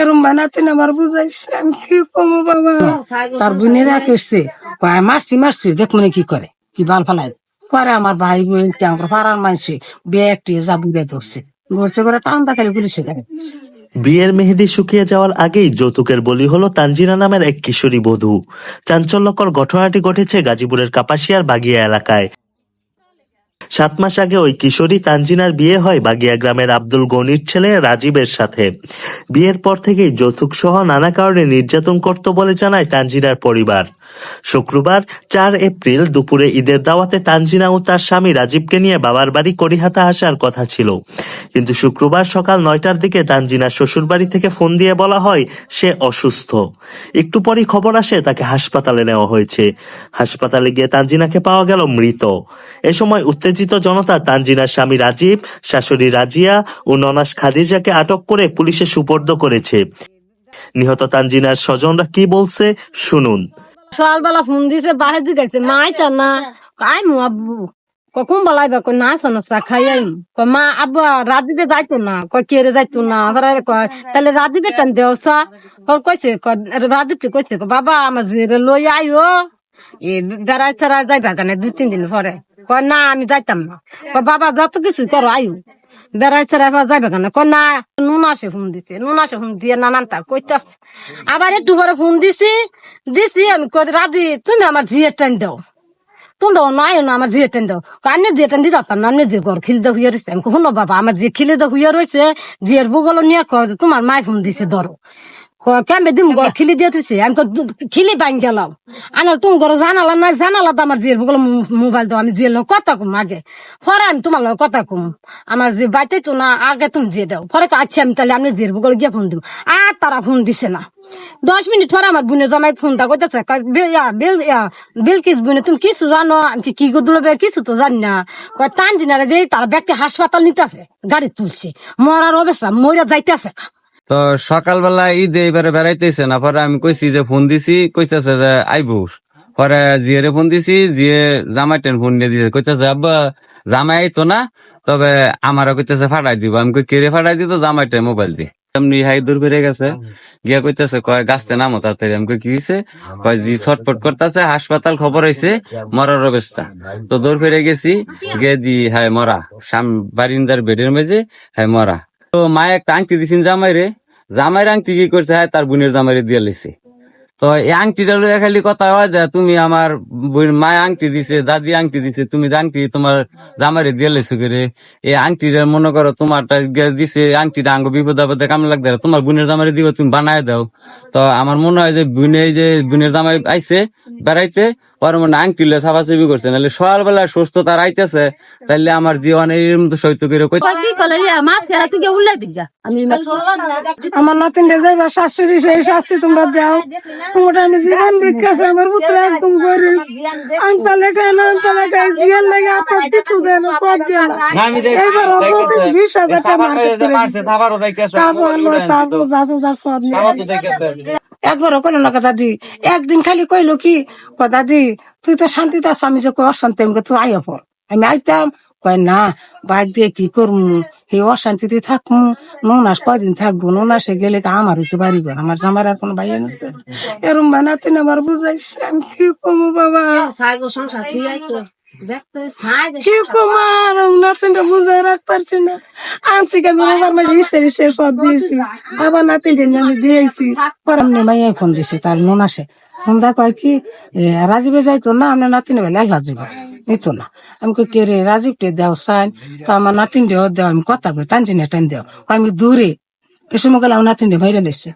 এরম বানাতেন আমার বুঝাইছে আমি কি কমু বাবা? তার বোনেরা কেসছে কয় মারছি মারছি দেখ মনে কি করে কি বাল ফালাই পরে আমার ভাই বোন আমার পাড়ার মানুষে ব্যাগটি যা বুড়ে ধরছে। ধরছে করে টান্দা খালি পুলিশে গাড়ি বিয়ের মেহেদি শুকিয়ে যাওয়ার আগেই যৌতুকের বলি হলো তানজিনা নামের এক কিশোরী বধূ। চাঞ্চল্যকর ঘটনাটি ঘটেছে গাজীপুরের কাপাসিয়ার বাগিয়া এলাকায়। সাত মাস আগে ওই কিশোরী তানজিনার বিয়ে হয় বাগিয়া গ্রামের আব্দুল গনির ছেলে রাজীবের সাথে। বিয়ের পর থেকেই যৌতুক সহ নানা কারণে নির্যাতন করত বলে জানায় তানজিনার পরিবার। শুক্রবার চার এপ্রিল দুপুরে ঈদের দাওয়াতে তানজিনা ও তার স্বামী রাজীবকে নিয়ে বাবার বাড়ি করিহাতা আসার কথা ছিল। কিন্তু শুক্রবার সকাল নয়টার দিকে তানজিনার শ্বশুর বাড়ি থেকে ফোন দিয়ে বলা হয়, সে অসুস্থ। একটু পরই খবর আসে, তাকে হাসপাতালে নেওয়া হয়েছে। হাসপাতালে গিয়ে তানজিনাকে পাওয়া গেল মৃত। এ সময় উত্তেজিত জনতা তানজিনার স্বামী রাজীব, শাশুড়ি রাজিয়া ও ননাস খাদিজাকে আটক করে পুলিশে সুপর্দ করেছে। নিহত তানজিনার স্বজনরা কি বলছে শুনুন। সকালবেলা ফোন দিছে, বাহির দিকে গেছে, মা আইতা না। আই মু আব্বু। কখন বলাই বা কই না সানসা খাই কই মা আব্বু রাধিবে যাইতো না। কই কেরে যাইতো না? আবার কয়, তাহলে রাধিবে কেন দেওসা কই কইছে কই রাধিবকে কইছে কই বাবা, আমার লই আইও দুই, তিন দিন পরে। কয়, না, আমি যাইতাম না। বাবা, যত কিছু করো আইও বেড়াই যাইবে কেন? না, নুন আসে ফোন দিছে, নুন আসে দিয়ে নানান তা কইতাছে। আবার একটু পরে ফোন দিছি দিছি আমি কই রাধি, তুমি আমার জিয়ে টাইম দাও। তোমরা নাই না, আমার জিয়ে টাইম দাও। কানে জিয়ে টাইম দিতে পারতাম না আপনি যে ঘর খিলতে হইয়া রয়েছে আমি কখন বাবা, আমার যে খিলে হইয়া রয়েছে জিয়ের বুগল নিয়ে কয় তোমার মায় ফোন দিছে, ধরো। কেমবে দিম ঘর খিলি দিয়ে তুইছে আমি খিলি বাইন গেলাম আনার তুমি ঘর জানালা নাই জানালা তো আমার জিয়ের বুগল মোবাইল দাও আমি জিয়ের কথা কম আগে পরে আমি তোমার লোক কথা কম আমার যে বাইতে তো না আগে তুমি দিয়ে দাও পরে কয়, আচ্ছা আমি তাহলে আপনি জিয়ের বুগল গিয়ে ফোন দিব আর তারা ফোন দিছে না দশ মিনিট পরে আমার বোনে জামাই ফোন দা বেল- ইয়া, বিলকিস বোনে তুমি কিছু জানো আমি কি- কি করছিল কিছু তো জানি না কয় টান দিনারে দিয়ে তার ব্যক্তি হাসপাতাল নিতেছে গাড়ি তুলছে মরার অবস্থা মরিয়া যাইতেছে তো সকালবেলা ঈদে এবারে বেড়াইতেছে না, পরে আমি কইছি যে ফোন দিছি, কইতেছে যে আইবুস। পরে জিয়েরে ফোন দিছি, জিয়ে জামাইটেন ফোন দিয়ে দিয়েছে কইতেছে, আব্বা, জামাই আইতো না, তবে আমারও কইতেছে ফাটাই দিব। আমি কই কেড়ে ফাটাই দিত? জামাইটে মোবাইল দিয়ে গেছে, গিয়া কইতেছে, কয় কয় হাসপাতাল খবর হয়েছে মরার অবস্থা। তো দৌড় ফিরে গেছি, গিয়ে দি হাই মরা। সাম বারিন্দার বেডের মেঝে হাই মরা। তো মায়ে একটা আংটি দিছেন জামাই রে জামাইয়ের আংটি কি করছে? হ্যাঁ তার বোনের জামাইরে দিয়ে লিছে। তো এই আংটিটা লইয়া খালি কথা হয় যে, তুমি আমার বোন মায় আংটি দিছে দাদি আংটি দিছে, তুমি আংটি তোমার জামাইরে দিয়ে লিছো করে এই আংটিটা মনে করো তোমারটা দিছে আংটিটা আঙ্গ বিপদ আপদে কামে লাগবে তোমার বোনের জামাইরে দিব, তুমি বানায় দাও। তো আমার মনে হয় যে, বোনে যে বোনের জামাই আইছে বেড়াইতে, ওর মনে আংটি লিয়ে চাপাচাপি করছে, নাহলে সকালবেলা সুস্থ তার আইতেছে তাইলে আমার জীবন এরম তো সৈত করে কই কি কলে মাছ ছেড়া তুই উল্লাই দিগা আমি আমার নাতিন যাইবা শাস্তি দিছে এই শাস্তি তোমরা দাও। তোমরা আমি জীবন বিকাশ আমার পুত্র একদম গরিব। আনতা লেখা না আনতা লেখা জিয়ার লেগে আপনার কিছু দেন দিয়ে এবার বিশ হাজার টাকা। তারপর যাচো যা সব নিয়ে একবার কইলো না দাদি একদিন খালি কইলো কি কো দাদি তুই তো শান্তিতে আছো আমি যে কই অশান্তি আমি তুই আইয়া পর আমি আইতাম কয় না বাইক দিয়ে কি করমু এই অশান্তিতে থাকমু ননাস কয়দিন থাকব ননাসে গেলে তো আমার হইতে পারিব আমার জামার আর কোনো ভাই আছে এরম বানাতে না আমার বুঝাইছে আমি কি কমু বাবা কি কুমার নাতিনটা বুঝাই রাখতে পারছি না আনছি আমার মাঝে সব দিয়েছি আবার নাতিনটা আমি দিয়েছি পরে আমি মাইয়া ফোন দিছি তার নুন আসে তোমরা কয় কি রাজীবে যাইতো না আমরা নাতিন বেলা যাব নিত না। আমি কই, কে রে রাজীবকে দেও, সাইন? তো আমার নাতিন দেও দেও, আমি কথা বলি তানজিনে টাইম দেও। আমি দূরে। এ সময় গেলে আমার নাতিন ভাইরে নিচ্ছে